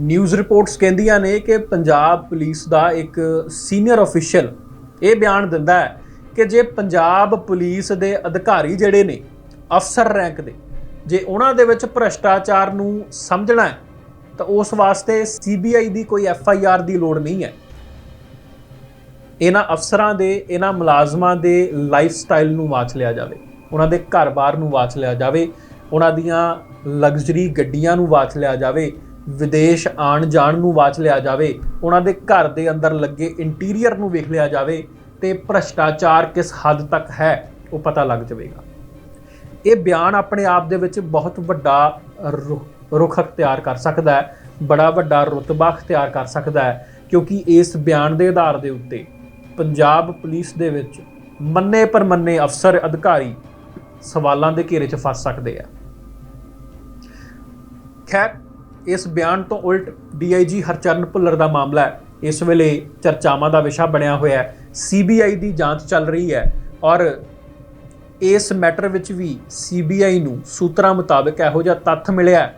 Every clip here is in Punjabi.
ਨਿਊਜ਼ ਰਿਪੋਰਟਸ ਕਹਿੰਦੀਆਂ ਨੇ ਕਿ ਪੰਜਾਬ ਪੁਲਿਸ ਦਾ ਇੱਕ ਸੀਨੀਅਰ ਅਫੀਸ਼ੀਅਲ ਇਹ ਬਿਆਨ ਦਿੰਦਾ ਹੈ ਕਿ ਜੇ ਪੰਜਾਬ ਪੁਲਿਸ ਦੇ ਅਧਿਕਾਰੀ ਜਿਹੜੇ ਨੇ, ਅਫਸਰ ਰੈਂਕ ਦੇ, ਜੇ ਉਹਨਾਂ ਦੇ ਵਿੱਚ ਭ੍ਰਸ਼ਟਾਚਾਰ ਨੂੰ ਸਮਝਣਾ ਹੈ, ਤਾਂ ਉਸ ਵਾਸਤੇ ਸੀਬੀਆਈ ਦੀ ਕੋਈ ਐਫ ਆਈ ਆਰ ਦੀ ਲੋੜ ਨਹੀਂ ਹੈ। ਇਹਨਾਂ ਅਫਸਰਾਂ ਦੇ, ਇਹਨਾਂ ਮੁਲਾਜ਼ਮਾਂ ਦੇ ਲਾਈਫ ਸਟਾਈਲ ਨੂੰ ਵਾਚ ਲਿਆ ਜਾਵੇ, ਉਹਨਾਂ ਦੇ ਘਰ-ਬਾਰ ਨੂੰ ਵਾਚ ਲਿਆ ਜਾਵੇ, ਉਹਨਾਂ ਦੀਆਂ ਲਗਜ਼ਰੀ ਗੱਡੀਆਂ ਨੂੰ ਵਾਚ ਲਿਆ ਜਾਵੇ ਵਿਦੇਸ਼ ਆਣ ਜਾਣ ਨੂੰ ਵਾਚ ਲਿਆ ਜਾਵੇ, ਉਹਨਾਂ ਦੇ ਘਰ ਦੇ ਅੰਦਰ ਲੱਗੇ ਇੰਟੀਰੀਅਰ ਨੂੰ ਵੇਖ ਲਿਆ ਜਾਵੇ, ਤੇ ਭ੍ਰਸ਼ਟਾਚਾਰ ਕਿਸ ਹੱਦ ਤੱਕ ਹੈ, ਉਹ ਪਤਾ ਲੱਗ ਜਾਵੇਗਾ। ਇਹ ਬਿਆਨ ਆਪਣੇ ਆਪ ਦੇ ਵਿੱਚ ਬਹੁਤ ਵੱਡਾ ਰੁ- ਰੁਖ ਅਖਤਿਆਰ ਕਰ ਸਕਦਾ ਹੈ, ਬੜਾ ਵੱਡਾ ਰੁਤਬਾ ਅਖਤਿਆਰ ਕਰ ਸਕਦਾ ਹੈ, ਕਿਉਂਕਿ ਇਸ ਬਿਆਨ ਦੇ ਆਧਾਰ ਦੇ ਉੱਤੇ ਪੰਜਾਬ ਪੁਲਿਸ ਦੇ ਵਿੱਚ ਮੰਨੇ ਪਰਮੰਨੇ ਅਫਸਰ, ਅਧਿਕਾਰੀ ਸਵਾਲਾਂ ਦੇ ਘੇਰੇ 'ਚ ਫਸ ਸਕਦੇ ਆ। ਖੈਰ ਇਸ ਬਿਆਨ ਤੋਂ ਉਲਟ ਡੀਆਈਜੀ ਹਰਚਰਨ ਭੁੱਲਰ ਦਾ ਮਾਮਲਾ ਹੈ। ਇਸ ਵੇਲੇ ਚਰਚਾਵਾਂ ਦਾ ਵਿਸ਼ਾ ਬਣਿਆ ਹੋਇਆ ਹੈ। ਸੀਬੀਆਈ ਦੀ ਜਾਂਚ ਚੱਲ ਰਹੀ ਹੈ ਔਰ ਇਸ ਮੈਟਰ ਵਿੱਚ ਵੀ ਸੀਬੀਆਈ ਨੂੰ ਸੂਤਰਾਂ ਮੁਤਾਬਕ ਇਹੋ ਜਿਹਾ ਤੱਥ ਮਿਲਿਆ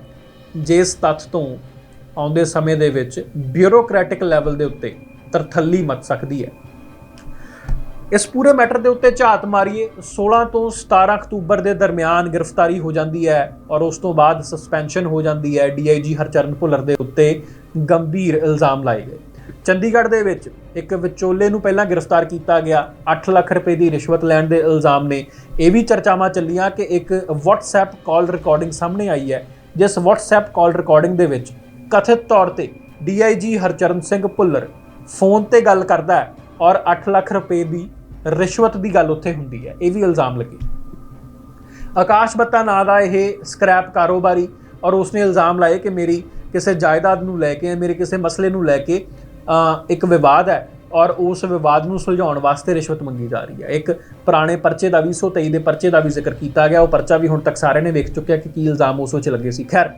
ਜਿਸ ਤੱਥ ਤੋਂ ਆਉਂਦੇ ਸਮੇਂ ਦੇ ਵਿੱਚ ਬਿਊਰੋਕ੍ਰੈਟਿਕ ਲੈਵਲ ਦੇ ਉੱਤੇ ਤਰਥੱਲੀ ਮਚ ਸਕਦੀ ਹੈ। ਇਸ ਪੂਰੇ ਮੈਟਰ ਦੇ ਉੱਤੇ ਝਾਤ ਮਾਰੀਏ 16 ਤੋਂ 17 ਅਕਤੂਬਰ ਦੇ ਦਰਮਿਆਨ ਗ੍ਰਿਫਤਾਰੀ ਹੋ ਜਾਂਦੀ ਹੈ ਔਰ ਉਸ ਤੋਂ ਬਾਅਦ ਸਸਪੈਂਸ਼ਨ ਹੋ ਜਾਂਦੀ ਹੈ। ਡੀਆਈਜੀ ਹਰਚਰਨ ਭੁੱਲਰ ਦੇ ਉੱਤੇ ਗੰਭੀਰ ਇਲਜ਼ਾਮ ਲਾਏ ਗਏ। ਚੰਡੀਗੜ੍ਹ ਦੇ ਵਿੱਚ ਇੱਕ ਵਿਚੋਲੇ ਨੂੰ ਪਹਿਲਾਂ ਗ੍ਰਿਫਤਾਰ ਕੀਤਾ ਗਿਆ। 8 ਲੱਖ ਰੁਪਏ ਦੀ ਰਿਸ਼ਵਤ ਲੈਣ ਦੇ ਇਲਜ਼ਾਮ ਨੇ। ਇਹ ਵੀ ਚਰਚਾਵਾਂ ਚੱਲੀਆਂ ਕਿ ਇੱਕ WhatsApp ਕਾਲ ਰਿਕਾਰਡਿੰਗ ਸਾਹਮਣੇ ਆਈ ਹੈ, ਜਿਸ WhatsApp ਕਾਲ ਰਿਕਾਰਡਿੰਗ ਦੇ ਵਿੱਚ ਕਥਿਤ ਤੌਰ ਤੇ ਡੀਆਈਜੀ ਹਰਚਰਨ ਸਿੰਘ ਭੁੱਲਰ ਫੋਨ ਤੇ ਗੱਲ ਕਰਦਾ ਹੈ ਔਰ 8 ਲੱਖ ਰੁਪਏ ਦੀ ਰਿਸ਼ਵਤ ਦੀ ਗੱਲ ਉੱਥੇ ਹੁੰਦੀ ਹੈ, ਇਹ ਵੀ ਇਲਜ਼ਾਮ ਲੱਗੇ। ਆਕਾਸ਼ ਬੱਤਾ ਨਾਂ ਦਾ ਇਹ ਸਕ੍ਰੈਪ ਕਾਰੋਬਾਰੀ ਔਰ ਉਸਨੇ ਇਲਜ਼ਾਮ ਲਾਏ ਕਿ ਮੇਰੀ ਕਿਸੇ ਜਾਇਦਾਦ ਨੂੰ ਲੈ ਕੇ, ਮੇਰੇ ਕਿਸੇ ਮਸਲੇ ਨੂੰ ਲੈ ਕੇ ਇੱਕ ਵਿਵਾਦ ਹੈ ਔਰ ਉਸ ਵਿਵਾਦ ਨੂੰ ਸੁਲਝਾਉਣ ਵਾਸਤੇ ਰਿਸ਼ਵਤ ਮੰਗੀ ਜਾ ਰਹੀ ਹੈ। ਇੱਕ ਪੁਰਾਣੇ ਪਰਚੇ ਦਾ 2023 ਦੇ ਪਰਚੇ ਦਾ ਵੀ ਜ਼ਿਕਰ ਕੀਤਾ ਗਿਆ, ਉਹ ਪਰਚਾ ਵੀ ਹੁਣ ਤੱਕ ਸਾਰਿਆਂ ਨੇ ਵੇਖ ਚੁੱਕਿਆ ਕਿ ਕੀ ਇਲਜ਼ਾਮ ਉਸ ਵਿੱਚ ਲੱਗੇ ਸੀ। ਖੈਰ,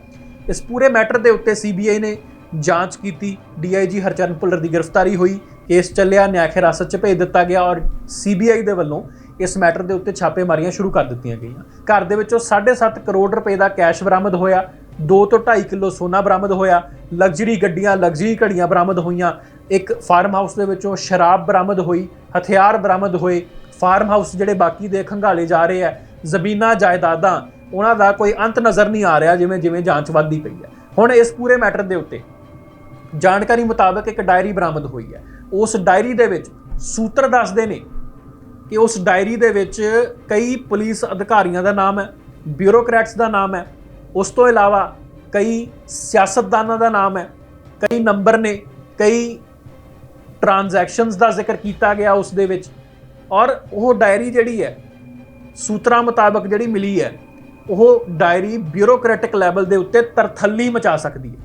ਇਸ ਪੂਰੇ ਮੈਟਰ ਦੇ ਉੱਤੇ ਸੀਬੀਆਈ ਨੇ ਜਾਂਚ ਕੀਤੀ ਡੀਆਈਜੀ ਹਰਚਰਨ ਭੁੱਲਰ ਦੀ ਗ੍ਰਿਫਤਾਰੀ ਹੋਈ ਕੇਸ ਚੱਲਿਆ, ਨਿਆਂ ਹਿਰਾਸਤ 'ਚ ਭੇਜ ਦਿੱਤਾ ਗਿਆ ਔਰ ਸੀਬੀਆਈ ਦੇ ਵੱਲੋਂ ਇਸ ਮੈਟਰ ਦੇ ਉੱਤੇ ਛਾਪੇਮਾਰੀਆਂ ਸ਼ੁਰੂ ਕਰ ਦਿੱਤੀਆਂ ਗਈਆਂ। ਘਰ ਦੇ ਵਿੱਚੋਂ 7.5 ਕਰੋੜ ਰੁਪਏ ਦਾ ਕੈਸ਼ ਬਰਾਮਦ ਹੋਇਆ 2 ਤੋਂ 2.5 ਕਿਲੋ ਸੋਨਾ ਬਰਾਮਦ ਹੋਇਆ, ਲਗਜ਼ਰੀ ਗੱਡੀਆਂ, ਲਗਜ਼ਰੀ ਘੜੀਆਂ ਬਰਾਮਦ ਹੋਈਆਂ, ਇੱਕ ਫਾਰਮ ਹਾਊਸ ਦੇ ਵਿੱਚੋਂ ਸ਼ਰਾਬ ਬਰਾਮਦ ਹੋਈ, ਹਥਿਆਰ ਬਰਾਮਦ ਹੋਏ ਫਾਰਮ ਹਾਊਸ ਜਿਹੜੇ ਬਾਕੀ ਦੇ ਖੰਗਾਲੇ ਜਾ ਰਹੇ ਆ, ਜ਼ਮੀਨਾਂ, ਜਾਇਦਾਦਾਂ, ਉਹਨਾਂ ਦਾ ਕੋਈ ਅੰਤ ਨਜ਼ਰ ਨਹੀਂ ਆ ਰਿਹਾ, ਜਿਵੇਂ ਜਿਵੇਂ ਜਾਂਚ ਵੱਧਦੀ ਪਈ ਹੈ। ਹੁਣ ਇਸ ਪੂਰੇ ਮੈਟਰ ਦੇ ਉੱਤੇ ਜਾਣਕਾਰੀ ਮੁਤਾਬਕ ਇੱਕ ਡਾਇਰੀ ਬਰਾਮਦ ਹੋਈ ਹੈ। ਉਸ ਡਾਇਰੀ ਦੇ ਵਿੱਚ ਸੂਤਰ ਦੱਸਦੇ ਨੇ ਕਿ ਉਸ ਡਾਇਰੀ ਦੇ ਵਿੱਚ ਕਈ ਪੁਲਿਸ ਅਧਿਕਾਰੀਆਂ ਦਾ ਨਾਮ ਹੈ, ਬਿਊਰੋਕਰੈਟਸ ਦਾ ਨਾਮ ਹੈ, ਉਸ ਤੋਂ ਇਲਾਵਾ ਕਈ ਸਿਆਸਤਦਾਨਾਂ ਦਾ ਨਾਮ ਹੈ, ਕਈ ਨੰਬਰ ਨੇ, ਕਈ ਟ੍ਰਾਂਜੈਕਸ਼ਨਸ ਦਾ ਜ਼ਿਕਰ ਕੀਤਾ ਗਿਆ ਉਸ ਦੇ ਵਿੱਚ ਔਰ ਉਹ ਡਾਇਰੀ ਜਿਹੜੀ ਹੈ, ਸੂਤਰਾਂ ਮੁਤਾਬਕ ਜਿਹੜੀ ਮਿਲੀ ਹੈ, ਉਹ ਡਾਇਰੀ ਬਿਊਰੋਕਰੈਟਿਕ ਲੈਵਲ ਦੇ ਉੱਤੇ ਤਰਥੱਲੀ ਮਚਾ ਸਕਦੀ ਹੈ।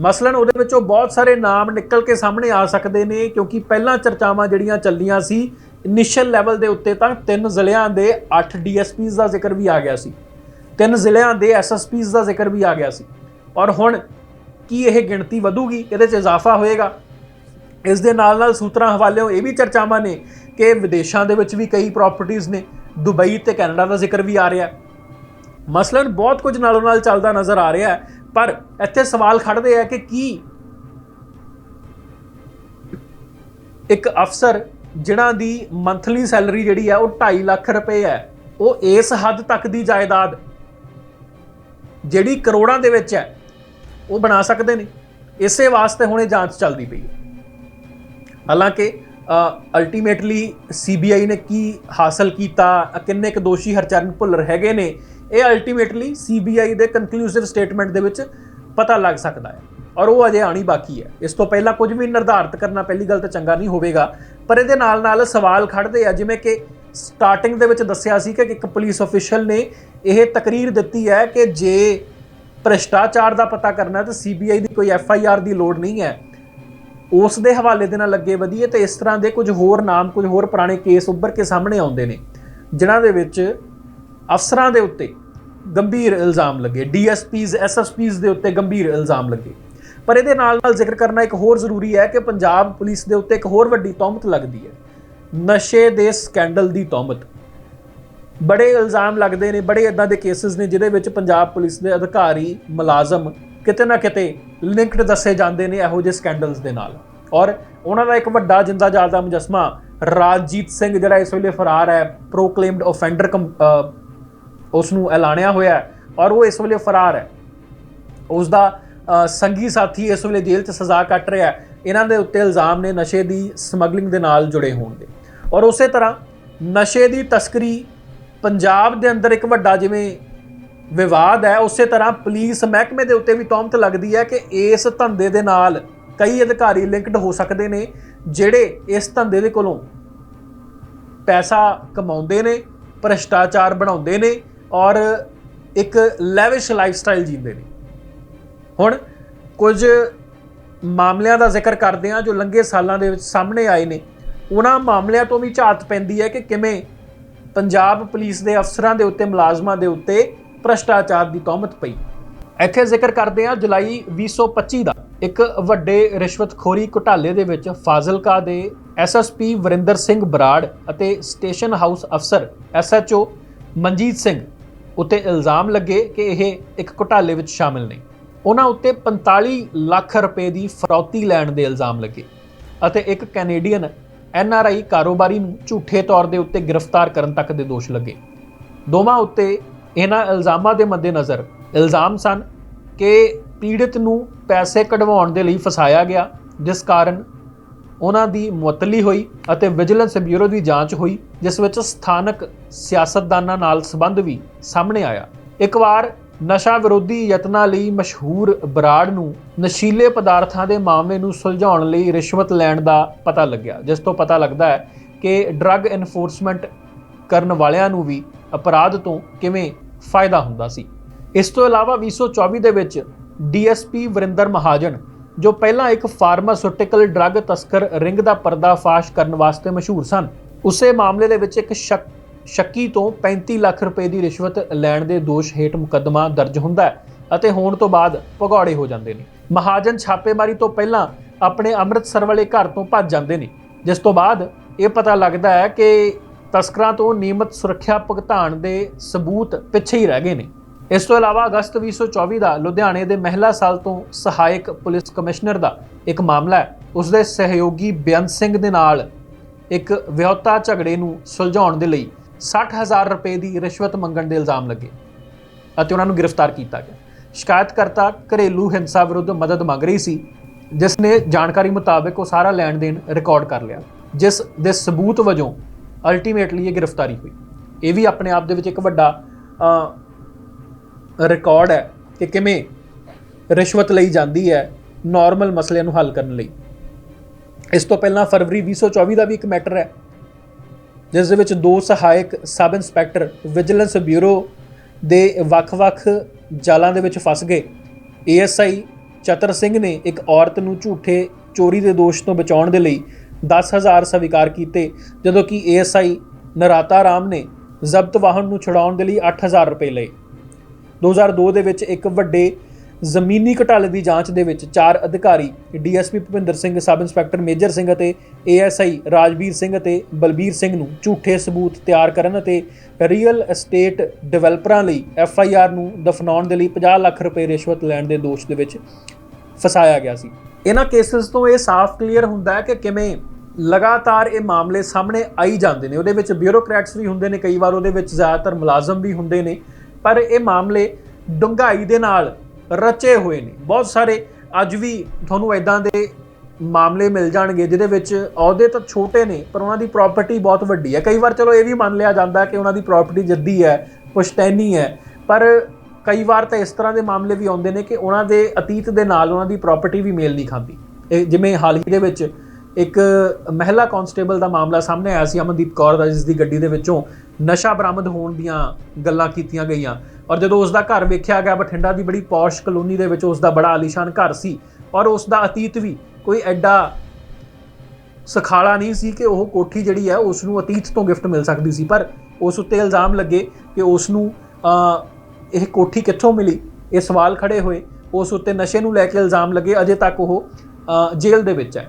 ਮਸਲਨ ਉਹਦੇ ਵਿੱਚੋਂ ਬਹੁਤ ਸਾਰੇ ਨਾਮ ਨਿਕਲ ਕੇ ਸਾਹਮਣੇ ਆ ਸਕਦੇ ਨੇ, ਕਿਉਂਕਿ ਪਹਿਲਾਂ ਚਰਚਾਵਾਂ ਜਿਹੜੀਆਂ ਚੱਲੀਆਂ ਸੀ ਇਨੀਸ਼ੀਅਲ ਲੈਵਲ ਦੇ ਉੱਤੇ ਤਾਂ ਤਿੰਨ ਜ਼ਿਲ੍ਹਿਆਂ ਦੇ 8 ਡੀਐਸਪੀਸ ਦਾ ਜ਼ਿਕਰ ਵੀ ਆ ਗਿਆ ਸੀ। ਤਿੰਨ ਜ਼ਿਲ੍ਹਿਆਂ ਦੇ ਐਸਐਸਪੀਸ ਦਾ ਜ਼ਿਕਰ ਵੀ ਆ ਗਿਆ ਸੀ। ਔਰ ਹੁਣ ਕੀ ਇਹ ਗਿਣਤੀ ਵਧੂਗੀ, ਇਹਦੇ 'ਚ ਇਜ਼ਾਫਾ ਹੋਏਗਾ? ਇਸ ਦੇ ਨਾਲ ਨਾਲ ਸੂਤਰਾਂ ਹਵਾਲਿਓਂ ਇਹ ਵੀ ਚਰਚਾਵਾਂ ਨੇ ਕਿ ਵਿਦੇਸ਼ਾਂ ਦੇ ਵਿੱਚ ਵੀ ਕਈ ਪ੍ਰਾਪਰਟੀਆਂ ਨੇ, ਦੁਬਈ ਤੇ ਕੈਨੇਡਾ ਦਾ ਜ਼ਿਕਰ ਵੀ ਆ ਰਿਹਾ। ਮਸਲਨ ਬਹੁਤ ਕੁਝ ਨਾਲੋਂ ਨਾਲ ਚੱਲਦਾ ਨਜ਼ਰ ਆ ਰਿਹਾ ਹੈ। ਪਰ ਇੱਥੇ ਸਵਾਲ ਖੜਦੇ ਆ ਕਿ ਕੀ ਇੱਕ ਅਫਸਰ ਜਿਨ੍ਹਾਂ ਦੀ ਮੰਥਲੀ ਸੈਲਰੀ ਜਿਹੜੀ ਹੈ ਉਹ 2.5 ਲੱਖ ਰੁਪਏ ਹੈ ਉਹ ਇਸ ਹੱਦ ਤੱਕ ਦੀ ਜਾਇਦਾਦ ਜਿਹੜੀ ਕਰੋੜਾਂ ਦੇ ਵਿੱਚ ਹੈ, ਉਹ ਬਣਾ ਸਕਦੇ ਨੇ। ਇਸੇ ਵਾਸਤੇ ਹੁਣ ਇਹ ਜਾਂਚ ਚੱਲਦੀ ਪਈ ਹੈ। ਹਾਲਾਂਕਿ ਅਲਟੀਮੇਟਲੀ ਸੀਬੀਆਈ ਨੇ ਕੀ ਹਾਸਲ ਕੀਤਾ, ਕਿੰਨੇ ਕੁ ਦੋਸ਼ੀ ਹਰਚਰਨ ਭੁੱਲਰ ਹੈਗੇ ਨੇ, ਇਹ ਅਲਟੀਮੇਟਲੀ ਸੀਬੀਆਈ ਦੇ ਕਨਕਲੂਸਿਵ ਸਟੇਟਮੈਂਟ ਦੇ ਵਿੱਚ ਪਤਾ ਲੱਗ ਸਕਦਾ ਹੈ। ਔਰ ਉਹ ਅਜੇ ਆਣੀ ਬਾਕੀ ਹੈ। ਇਸ ਤੋਂ ਪਹਿਲਾਂ ਕੁਝ ਵੀ ਨਿਰਧਾਰਤ ਕਰਨਾ ਪਹਿਲੀ ਗੱਲ ਤਾਂ ਚੰਗਾ ਨਹੀਂ ਹੋਵੇਗਾ, ਪਰ ਇਹਦੇ ਨਾਲ ਨਾਲ ਸਵਾਲ ਖੜਦੇ ਆ, ਜਿਵੇਂ ਕਿ ਸਟਾਰਟਿੰਗ ਦੇ ਵਿੱਚ ਦੱਸਿਆ ਸੀ ਕਿ ਇੱਕ ਪੁਲਿਸ ਅਫੀਸ਼ੀਅਲ ਨੇ ਇਹ ਤਕਰੀਰ ਦਿੱਤੀ ਹੈ ਕਿ ਜੇ ਭ੍ਰਿਸ਼ਟਾਚਾਰ ਦਾ ਪਤਾ ਕਰਨਾ ਹੈ, ਤਾਂ ਸੀਬੀਆਈ ਦੀ ਕੋਈ ਐਫ ਆਈ ਆਰ ਦੀ ਲੋੜ ਨਹੀਂ ਹੈ। ਉਸ ਦੇ ਹਵਾਲੇ ਦੇ ਨਾਲ ਲੱਗੇ ਵਧੀਏ ਤੇ ਇਸ ਤਰ੍ਹਾਂ ਦੇ ਕੁਝ ਹੋਰ ਨਾਮ, ਕੁਝ ਹੋਰ ਪੁਰਾਣੇ ਕੇਸ ਉੱਭਰ ਕੇ ਸਾਹਮਣੇ ਆਉਂਦੇ ਨੇ, ਜਿਨ੍ਹਾਂ ਦੇ ਵਿੱਚ ਅਫਸਰਾਂ ਦੇ ਉੱਤੇ ਗੰਭੀਰ ਇਲਜ਼ਾਮ ਲੱਗੇ, ਡੀਐਸਪੀਜ਼, ਐਸਐਸਪੀਜ਼ ਦੇ ਉੱਤੇ ਗੰਭੀਰ ਇਲਜ਼ਾਮ ਲੱਗੇ। ਪਰ ਇਹਦੇ ਨਾਲ ਨਾਲ ਜ਼ਿਕਰ ਕਰਨਾ ਇੱਕ ਹੋਰ ਜ਼ਰੂਰੀ ਹੈ ਕਿ ਪੰਜਾਬ ਪੁਲਿਸ ਦੇ ਉੱਤੇ ਇੱਕ ਹੋਰ ਵੱਡੀ ਤੌਮਤ ਲੱਗਦੀ ਹੈ, ਨਸ਼ੇ ਦੇ ਸਕੈਂਡਲ ਦੀ ਤੌਮਤ। ਬੜੇ ਇਲਜ਼ਾਮ ਲੱਗਦੇ ਨੇ, ਬੜੇ ਇਦਾਂ ਦੇ ਕੇਸਿਸ ਨੇ ਜਿਹਦੇ ਵਿੱਚ ਪੰਜਾਬ ਪੁਲਿਸ ਦੇ ਅਧਿਕਾਰੀ ਮੁਲਾਜ਼ਮ ਕਿਤੇ ਨਾ ਕਿਤੇ ਲਿੰਕਡ ਦੱਸੇ ਜਾਂਦੇ ਨੇ ਇਹੋ ਜਿਹੇ ਸਕੈਂਡਲਸ ਦੇ ਨਾਲ। ਔਰ ਉਹਨਾਂ ਦਾ ਇੱਕ ਵੱਡਾ ਜਿੰਦਾ ਜਾਲਦਾ ਮੁਜਸਮਾ ਰਾਜਜੀਤ ਸਿੰਘ ਜਿਹੜਾ ਇਸ ਵੇਲੇ ਫਰਾਰ ਹੈ ਪ੍ਰੋਕਲੇਮਡ ਆਫੈਂਡਰ ਉਸ ਨੂੰ ਐਲਾਨਿਆ ਹੋਇਆ ਔਰ ਉਹ ਇਸ ਵੇਲੇ ਫਰਾਰ ਹੈ। ਉਸ ਦਾ ਸੰਗੀ ਸਾਥੀ ਇਸ ਵੇਲੇ ਜੇਲ੍ਹ 'ਚ ਸਜ਼ਾ ਕੱਟ ਰਿਹਾ ਹੈ। ਇਹਨਾਂ ਦੇ ਉੱਤੇ ਇਲਜ਼ਾਮ ਨੇ ਨਸ਼ੇ ਦੀ ਸਮਗਲਿੰਗ ਦੇ ਨਾਲ ਜੁੜੇ ਹੋਣ ਦੇ। ਔਰ ਉਸੇ ਤਰ੍ਹਾਂ ਨਸ਼ੇ ਦੀ ਤਸਕਰੀ ਪੰਜਾਬ ਦੇ ਅੰਦਰ ਇੱਕ ਵੱਡਾ ਜਿਵੇਂ ਵਿਵਾਦ ਹੈ, ਉਸੇ ਤਰ੍ਹਾਂ ਪੁਲਿਸ ਮਹਿਕਮੇ ਦੇ ਉੱਤੇ ਵੀ ਤੌਮਤ ਲੱਗਦੀ ਹੈ ਕਿ ਇਸ ਧੰਦੇ ਦੇ ਨਾਲ ਕਈ ਅਧਿਕਾਰੀ ਲਿੰਕਡ ਹੋ ਸਕਦੇ ਨੇ, ਜਿਹੜੇ ਇਸ ਧੰਦੇ ਦੇ ਕੋਲੋਂ ਪੈਸਾ ਕਮਾਉਂਦੇ ਨੇ, ਭ੍ਰਿਸ਼ਟਾਚਾਰ ਬਣਾਉਂਦੇ ਨੇ ਔਰ ਇੱਕ ਲੈਵਿਸ਼ ਲਾਈਫਸਟਾਈਲ ਜੀਂਦੇ ਨੇ। ਹੁਣ ਕੁਝ ਮਾਮਲਿਆਂ ਦਾ ਜ਼ਿਕਰ ਕਰਦੇ ਹਾਂ ਜੋ ਲੰਘੇ ਸਾਲਾਂ ਦੇ ਵਿੱਚ ਸਾਹਮਣੇ ਆਏ ਨੇ। ਉਹਨਾਂ ਮਾਮਲਿਆਂ ਤੋਂ ਵੀ ਝਾਤ ਪੈਂਦੀ ਹੈ ਕਿ ਕਿਵੇਂ ਪੰਜਾਬ ਪੁਲਿਸ ਦੇ ਅਫਸਰਾਂ ਦੇ ਉੱਤੇ, ਮੁਲਾਜ਼ਮਾਂ ਦੇ ਉੱਤੇ ਭ੍ਰਿਸ਼ਟਾਚਾਰ ਦੀ ਤੌਮਤ ਪਈ। ਇੱਥੇ ਜ਼ਿਕਰ ਕਰਦੇ ਹਾਂ ਜੁਲਾਈ 2025 ਦਾ। ਇੱਕ ਵੱਡੇ ਰਿਸ਼ਵਤਖੋਰੀ ਘੁਟਾਲੇ ਦੇ ਵਿੱਚ ਫਾਜ਼ਿਲਕਾ ਦੇ ਐਸਐਸਪੀ ਵਰਿੰਦਰ ਸਿੰਘ ਬਰਾੜ ਅਤੇ ਸਟੇਸ਼ਨ ਹਾਊਸ ਅਫਸਰ ਐਸਐਚਓ ਮਨਜੀਤ ਸਿੰਘ ਉੱਤੇ ਇਲਜ਼ਾਮ ਲੱਗੇ ਕਿ ਇਹ ਇੱਕ ਘੁਟਾਲੇ ਵਿੱਚ ਸ਼ਾਮਿਲ ਨੇ। ਉਹਨਾਂ ਉੱਤੇ 45 ਲੱਖ ਰੁਪਏ ਦੀ ਫਰੌਤੀ ਲੈਣ ਦੇ ਇਲਜ਼ਾਮ ਲੱਗੇ ਅਤੇ ਇੱਕ ਕੈਨੇਡੀਅਨ ਐਨਆਰਆਈ ਕਾਰੋਬਾਰੀ ਨੂੰ ਝੂਠੇ ਤੌਰ ਦੇ ਉੱਤੇ ਗ੍ਰਿਫਤਾਰ ਕਰਨ ਤੱਕ ਦੇ ਦੋਸ਼ ਲੱਗੇ। ਦੋਵਾਂ ਉੱਤੇ ਇਹਨਾਂ ਇਲਜ਼ਾਮਾਂ ਦੇ ਮੱਦੇਨਜ਼ਰ ਇਲਜ਼ਾਮ ਸਨ ਕਿ ਪੀੜਤ ਨੂੰ ਪੈਸੇ ਕਢਵਾਉਣ ਦੇ ਲਈ ਫਸਾਇਆ ਗਿਆ, ਜਿਸ ਕਾਰਨ ਉਹਨਾਂ ਦੀ ਮੁਅੱਤਲੀ ਹੋਈ ਅਤੇ ਵਿਜੀਲੈਂਸ ਬਿਊਰੋ ਦੀ ਜਾਂਚ ਹੋਈ, ਜਿਸ ਵਿੱਚ ਸਥਾਨਕ ਸਿਆਸਤਦਾਨਾਂ ਨਾਲ ਸੰਬੰਧ ਵੀ ਸਾਹਮਣੇ ਆਇਆ। ਇੱਕ ਵਾਰ ਨਸ਼ਾ ਵਿਰੋਧੀ ਯਤਨਾਂ ਲਈ ਮਸ਼ਹੂਰ ਬਰਾੜ ਨੂੰ ਨਸ਼ੀਲੇ ਪਦਾਰਥਾਂ ਦੇ ਮਾਮਲੇ ਨੂੰ ਸੁਲਝਾਉਣ ਲਈ ਰਿਸ਼ਵਤ ਲੈਣ ਦਾ ਪਤਾ ਲੱਗਿਆ, ਜਿਸ ਤੋਂ ਪਤਾ ਲੱਗਦਾ ਹੈ ਕਿ ਡਰੱਗ ਐਨਫੋਰਸਮੈਂਟ ਕਰਨ ਵਾਲਿਆਂ ਨੂੰ ਵੀ ਅਪਰਾਧ ਤੋਂ ਕਿਵੇਂ ਫਾਇਦਾ ਹੁੰਦਾ ਸੀ। ਇਸ ਤੋਂ ਇਲਾਵਾ 2024 ਦੇ ਵਿੱਚ ਡੀਐਸਪੀ ਵਰਿੰਦਰ ਮਹਾਜਨ, ਜੋ ਪਹਿਲਾਂ ਇੱਕ ਫਾਰਮਾਸਿਊਟੀਕਲ ਡਰੱਗ ਤਸਕਰ ਰਿੰਗ ਦਾ ਪਰਦਾਫਾਸ਼ ਕਰਨ ਵਾਸਤੇ ਮਸ਼ਹੂਰ ਸਨ, ਉਸੇ ਮਾਮਲੇ ਦੇ ਵਿੱਚ ਇੱਕ ਸ਼ੱਕ, ਸ਼ੱਕੀ ਤੋਂ 35 ਲੱਖ ਰੁਪਏ ਦੀ ਰਿਸ਼ਵਤ ਲੈਣ ਦੇ ਦੋਸ਼ ਹੇਠ ਮੁਕੱਦਮਾ ਦਰਜ ਹੁੰਦਾ ਹੈ ਅਤੇ ਹੋਣ ਤੋਂ ਬਾਅਦ ਭਗੌੜੇ ਹੋ ਜਾਂਦੇ ਨੇ। ਮਹਾਜਨ ਛਾਪੇਮਾਰੀ ਤੋਂ ਪਹਿਲਾਂ ਆਪਣੇ ਅੰਮ੍ਰਿਤਸਰ ਵਾਲੇ ਘਰ ਤੋਂ ਭੱਜ ਜਾਂਦੇ ਨੇ, ਜਿਸ ਤੋਂ ਬਾਅਦ ਇਹ ਪਤਾ ਲੱਗਦਾ ਹੈ ਕਿ ਤਸਕਰਾਂ ਤੋਂ ਨਿਯਮਤ ਸੁਰੱਖਿਆ ਭੁਗਤਾਨ ਦੇ ਸਬੂਤ ਪਿੱਛੇ ਹੀ ਰਹਿ ਗਏ ਨੇ। ਇਸ ਤੋਂ ਇਲਾਵਾ ਅਗਸਤ 2024 ਦਾ ਲੁਧਿਆਣੇ ਦੇ ਮਹਿਲਾ ਸਾਲ ਤੋਂ ਸਹਾਇਕ ਪੁਲਿਸ ਕਮਿਸ਼ਨਰ ਦਾ ਇੱਕ ਮਾਮਲਾ ਹੈ। ਉਸ ਦੇ ਸਹਿਯੋਗੀ ਬੇਅੰਤ ਸਿੰਘ ਦੇ ਨਾਲ ਇੱਕ ਵਿਆਹੁਤਾ ਝਗੜੇ ਨੂੰ ਸੁਲਝਾਉਣ ਦੇ ਲਈ 60000 ਰੁਪਏ ਦੀ ਰਿਸ਼ਵਤ ਮੰਗਣ ਦੇ ਇਲਜ਼ਾਮ ਲੱਗੇ ਅਤੇ ਉਹਨਾਂ ਨੂੰ ਗ੍ਰਿਫਤਾਰ ਕੀਤਾ ਗਿਆ। ਸ਼ਿਕਾਇਤਕਰਤਾ ਘਰੇਲੂ ਹਿੰਸਾ ਵਿਰੁੱਧ ਮਦਦ ਮੰਗ ਰਹੀ ਸੀ, ਜਿਸ ਨੇ ਜਾਣਕਾਰੀ ਮੁਤਾਬਕ ਉਹ ਸਾਰਾ ਲੈਣ ਦੇਣ ਰਿਕਾਰਡ ਕਰ ਲਿਆ, ਜਿਸ ਦੇ ਸਬੂਤ ਵਜੋਂ ਅਲਟੀਮੇਟਲੀ ਇਹ ਗ੍ਰਿਫਤਾਰੀ ਹੋਈ। ਇਹ ਵੀ ਆਪਣੇ ਆਪ ਦੇ ਵਿੱਚ ਇੱਕ ਵੱਡਾ ਰਿਕਾਰਡ ਹੈ ਕਿ ਕਿਵੇਂ ਰਿਸ਼ਵਤ ਲਈ ਜਾਂਦੀ ਹੈ ਨਾਰਮਲ ਮਸਲਿਆਂ ਨੂੰ ਹੱਲ ਕਰਨ ਲਈ। ਇਸ ਤੋਂ ਪਹਿਲਾਂ ਫਰਵਰੀ 2024 ਦਾ ਵੀ ਇੱਕ ਮੈਟਰ ਹੈ, ਜਿਸ ਦੇ ਵਿੱਚ ਦੋ ਸਹਾਇਕ ਸਬ ਇੰਸਪੈਕਟਰ ਵਿਜੀਲੈਂਸ ਬਿਊਰੋ ਦੇ ਵੱਖ-ਵੱਖ ਜਾਲਾਂ ਦੇ ਵਿੱਚ ਫਸ ਗਏ। ਏਐਸਆਈ ਚਤਰ ਸਿੰਘ ਨੇ ਇੱਕ ਔਰਤ ਨੂੰ ਝੂਠੇ ਚੋਰੀ ਦੇ ਦੋਸ਼ ਤੋਂ ਬਚਾਉਣ ਦੇ ਲਈ 10000 ਸਵੀਕਾਰ ਕੀਤੇ, ਜਦੋਂ ਕਿ ਏਐਸਆਈ ਨਰਾਤਾ ਰਾਮ ਨੇ ਜ਼ਬਤ ਵਾਹਨ ਨੂੰ ਛੁਡਾਉਣ ਦੇ ਲਈ 8000 ਰੁਪਏ ਲਏ। 2002 ਦੇ ਵਿੱਚ ਇੱਕ ਵੱਡੇ ਜ਼ਮੀਨੀ ਘਟਾਲੇ ਦੀ ਜਾਂਚ ਦੇ ਵਿੱਚ ਚਾਰ ਅਧਿਕਾਰੀ DSP Bhupinder Singh, sub inspector Major Singh ਅਤੇ ਏਐਸਆਈ ਰਾਜਵੀਰ ਸਿੰਘ ਅਤੇ ਬਲਬੀਰ ਸਿੰਘ ਨੂੰ ਝੂਠੇ ਸਬੂਤ ਤਿਆਰ ਕਰਨ ਅਤੇ ਰੀਅਲ ਐਸਟੇਟ ਡਿਵੈਲਪਰਾਂ ਲਈ ਐਫਆਈਆਰ ਨੂੰ ਦਫਨਾਉਣ ਦੇ ਲਈ 50 ਲੱਖ ਰੁਪਏ ਰਿਸ਼ਵਤ ਲੈਣ ਦੇ ਦੋਸ਼ ਦੇ ਵਿੱਚ ਫਸਾਇਆ ਗਿਆ ਸੀ। ਇਹਨਾਂ ਕੇਸਸ ਤੋਂ ਇਹ ਸਾਫ਼ ਕਲੀਅਰ ਹੁੰਦਾ ਹੈ ਕਿ ਕਿਵੇਂ ਲਗਾਤਾਰ ਇਹ ਮਾਮਲੇ ਸਾਹਮਣੇ ਆਈ ਜਾਂਦੇ ਨੇ। ਉਹਦੇ ਵਿੱਚ ਬਿਊਰੋਕਰੈਟਸ ਵੀ ਹੁੰਦੇ ਨੇ, ਕਈ ਵਾਰ ਉਹਦੇ ਵਿੱਚ ਜ਼ਿਆਦਾਤਰ ਮੁਲਾਜ਼ਮ ਵੀ ਹੁੰਦੇ ਨੇ। ਪਰ ਇਹ ਮਾਮਲੇ ਡੂੰਘਾਈ ਦੇ ਨਾਲ ਰਚੇ ਹੋਏ ਨੇ। ਬਹੁਤ ਸਾਰੇ ਅੱਜ ਵੀ ਤੁਹਾਨੂੰ ਇਦਾਂ ਦੇ ਮਾਮਲੇ ਮਿਲ ਜਾਣਗੇ, ਜਿਹਦੇ ਵਿੱਚ ਅਹੁਦੇ ਤਾਂ ਛੋਟੇ ਨੇ, ਪਰ ਉਹਨਾਂ ਦੀ ਪ੍ਰਾਪਰਟੀ ਬਹੁਤ ਵੱਡੀ ਹੈ। ਕਈ ਵਾਰ ਚਲੋ ਇਹ ਵੀ ਮੰਨ ਲਿਆ ਜਾਂਦਾ ਕਿ ਉਹਨਾਂ ਦੀ ਪ੍ਰਾਪਰਟੀ ਜੱਦੀ ਹੈ ਪੁਸ਼ਤੈਨੀ ਹੈ, ਪਰ ਕਈ ਵਾਰ ਤਾਂ ਇਸ ਤਰ੍ਹਾਂ ਦੇ ਮਾਮਲੇ ਵੀ ਆਉਂਦੇ ਨੇ ਕਿ ਉਹਨਾਂ ਦੇ ਅਤੀਤ ਦੇ ਨਾਲ ਉਹਨਾਂ ਦੀ ਪ੍ਰਾਪਰਟੀ ਵੀ ਮੇਲ ਨਹੀਂ ਖਾਂਦੀ। ਇਹ ਜਿਵੇਂ ਹਾਲ ਹੀ ਦੇ ਵਿੱਚ ਇੱਕ ਮਹਿਲਾ ਕਾਂਸਟੇਬਲ ਦਾ ਮਾਮਲਾ ਸਾਹਮਣੇ ਆਇਆ ਸੀ, ਅਮਨਦੀਪ ਕੌਰ ਦਾ, ਜਿਸ ਦੀ ਗੱਡੀ ਦੇ ਵਿੱਚੋਂ ਨਸ਼ਾ ਬਰਾਮਦ ਹੋਣ ਦੀਆਂ ਗੱਲਾਂ ਕੀਤੀਆਂ ਗਈਆਂ। ਔਰ ਜਦੋਂ ਉਸ ਦਾ ਘਰ ਵੇਖਿਆ ਗਿਆ, ਬਠਿੰਡਾ ਦੀ ਬੜੀ ਪੌਸ਼ ਕਲੋਨੀ ਦੇ ਵਿੱਚ ਉਸ ਦਾ ਬੜਾ ਆਲੀਸ਼ਾਨ ਘਰ ਸੀ। ਔਰ ਉਸ ਦਾ ਅਤੀਤ ਵੀ ਕੋਈ ਐਡਾ ਸਖਾਲਾ ਨਹੀਂ ਸੀ ਕਿ ਉਹ ਕੋਠੀ ਜਿਹੜੀ ਹੈ ਉਸ ਨੂੰ ਅਤੀਤ ਤੋਂ ਗਿਫਟ ਮਿਲ ਸਕਦੀ ਸੀ। ਪਰ ਉਸ ਉੱਤੇ ਇਲਜ਼ਾਮ ਲੱਗੇ ਕਿ ਉਸ ਨੂੰ ਇਹ ਕੋਠੀ ਕਿੱਥੋਂ ਮਿਲੀ? ਇਹ ਸਵਾਲ ਖੜੇ ਹੋਏ। ਉਸ ਉੱਤੇ ਨਸ਼ੇ ਨੂੰ ਲੈ ਕੇ ਇਲਜ਼ਾਮ ਲੱਗੇ। ਅਜੇ ਤੱਕ ਉਹ ਜੇਲ੍ਹ ਦੇ ਵਿੱਚ ਹੈ।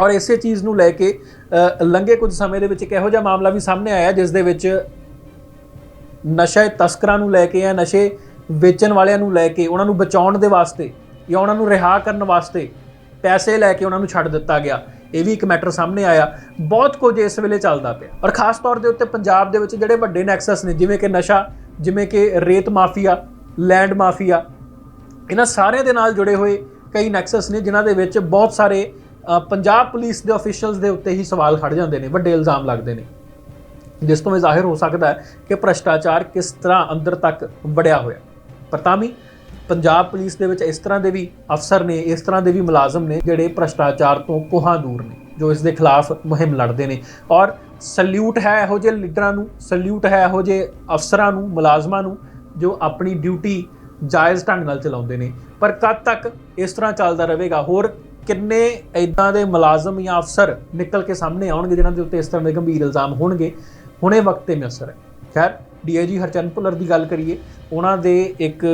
ਔਰ ਇਸੇ ਚੀਜ਼ ਨੂੰ ਲੈ ਕੇ ਲੰਘੇ ਕੁਝ ਸਮੇਂ ਦੇ ਵਿੱਚ ਇੱਕ ਇਹੋ ਜਿਹਾ ਮਾਮਲਾ ਵੀ ਸਾਹਮਣੇ ਆਇਆ, ਜਿਸ ਦੇ ਵਿੱਚ ਨਸ਼ੇ ਤਸਕਰਾਂ ਨੂੰ ਲੈ ਕੇ ਜਾਂ ਨਸ਼ੇ ਵੇਚਣ ਵਾਲਿਆਂ ਨੂੰ ਲੈ ਕੇ, ਉਹਨਾਂ ਨੂੰ ਬਚਾਉਣ ਦੇ ਵਾਸਤੇ ਜਾਂ ਉਹਨਾਂ ਨੂੰ ਰਿਹਾ ਕਰਨ ਵਾਸਤੇ ਪੈਸੇ ਲੈ ਕੇ ਉਹਨਾਂ ਨੂੰ ਛੱਡ ਦਿੱਤਾ ਗਿਆ। ਇਹ ਵੀ ਇੱਕ ਮੈਟਰ ਸਾਹਮਣੇ ਆਇਆ। ਬਹੁਤ ਕੁਝ ਇਸ ਵੇਲੇ ਚੱਲਦਾ ਪਿਆ। ਔਰ ਖਾਸ ਤੌਰ ਦੇ ਉੱਤੇ ਪੰਜਾਬ ਦੇ ਵਿੱਚ ਜਿਹੜੇ ਵੱਡੇ ਨੈਕਸਸ ਨੇ, ਜਿਵੇਂ ਕਿ ਨਸ਼ਾ ਜਿਵੇਂ ਕਿ ਰੇਤ ਮਾਫੀਆ, ਲੈਂਡ ਮਾਫੀਆ, ਇਹਨਾਂ ਸਾਰਿਆਂ ਦੇ ਨਾਲ ਜੁੜੇ ਹੋਏ ਕਈ ਨੈਕਸਸ ਨੇ, ਜਿਨ੍ਹਾਂ ਦੇ ਵਿੱਚ ਬਹੁਤ ਸਾਰੇ ਪੰਜਾਬ ਪੁਲਿਸ ਦੇ ਅਫੀਸ਼ੀਅਲਸ ਦੇ ਉੱਤੇ ਹੀ ਸਵਾਲ ਖੜ ਜਾਂਦੇ ਨੇ, ਵੱਡੇ ਇਲਜ਼ਾਮ ਲੱਗਦੇ ਨੇ। ਜਿਸ ਤੋਂ ਇਹ ਜ਼ਾਹਿਰ ਹੋ ਸਕਦਾ ਹੈ ਕਿ ਭ੍ਰਸ਼ਟਾਚਾਰ ਕਿਸ ਤਰ੍ਹਾਂ ਅੰਦਰ ਤੱਕ ਵੜਿਆ ਹੋਇਆ। ਪਰ ਤਾਂ ਵੀ ਪੰਜਾਬ ਪੁਲਿਸ ਦੇ ਵਿੱਚ ਇਸ ਤਰ੍ਹਾਂ ਦੇ ਵੀ ਅਫਸਰ ਨੇ, ਇਸ ਤਰ੍ਹਾਂ ਦੇ ਵੀ ਮੁਲਾਜ਼ਮ ਨੇ, ਜਿਹੜੇ ਭ੍ਰਸ਼ਟਾਚਾਰ ਤੋਂ ਕੋਹਾਂ ਦੂਰ ਨੇ, ਜੋ ਇਸ ਦੇ ਖਿਲਾਫ ਮੁਹਿੰਮ ਲੜਦੇ ਨੇ। ਔਰ ਸਲੂਟ ਹੈ ਇਹੋ ਜਿਹੇ ਲੀਡਰਾਂ ਨੂੰ, ਸਲੂਟ ਹੈ ਇਹੋ ਜਿਹੇ ਅਫਸਰਾਂ ਨੂੰ, ਮੁਲਾਜ਼ਮਾਂ ਨੂੰ, ਜੋ ਆਪਣੀ ਡਿਊਟੀ ਜਾਇਜ਼ ਢੰਗ ਨਾਲ ਚਲਾਉਂਦੇ ਨੇ। ਪਰ ਕਦ ਤੱਕ ਇਸ ਤਰ੍ਹਾਂ ਚੱਲਦਾ ਰਹੇਗਾ? ਹੋਰ ਕਿੰਨੇ ਇਦਾਂ ਦੇ ਮੁਲਾਜ਼ਮ ਜਾਂ ਅਫਸਰ ਨਿਕਲ ਕੇ ਸਾਹਮਣੇ ਆਉਣਗੇ ਜਿਨ੍ਹਾਂ ਦੇ ਉੱਤੇ ਇਸ ਤਰ੍ਹਾਂ ਦੇ ਗੰਭੀਰ ਇਲਜ਼ਾਮ ਹੋਣਗੇ? ਹੁਣੇ ਵਕਤ ਤੇ ਮਿਸਰ ਹੈ। ਖੈਰ, ਡੀਆਈਜੀ ਹਰਚੰਦ ਭੁੱਲਰ ਦੀ ਗੱਲ ਕਰੀਏ, ਉਹਨਾਂ ਦੇ ਇੱਕ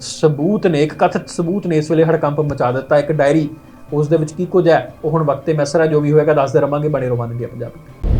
ਸਬੂਤ ਨੇ, ਇੱਕ ਕਥਿਤ ਸਬੂਤ ਨੇ ਇਸ ਵੇਲੇ ਹੜਕੰਪ ਮਚਾ ਦਿੱਤਾ, ਇੱਕ ਡਾਇਰੀ ਉਸ ਦੇ ਵਿੱਚ ਕੀ ਕੁਝ ਹੈ, ਉਹ ਹੁਣ ਵਕਤ ਤੇ ਮੈਸਰ ਹੈ, ਜੋ ਵੀ ਹੋਏਗਾ, ਦੱਸਦੇ ਰਵਾਂਗੇ, ਬਣੇ ਰਵਾਂਗੇ ਪੰਜਾਬ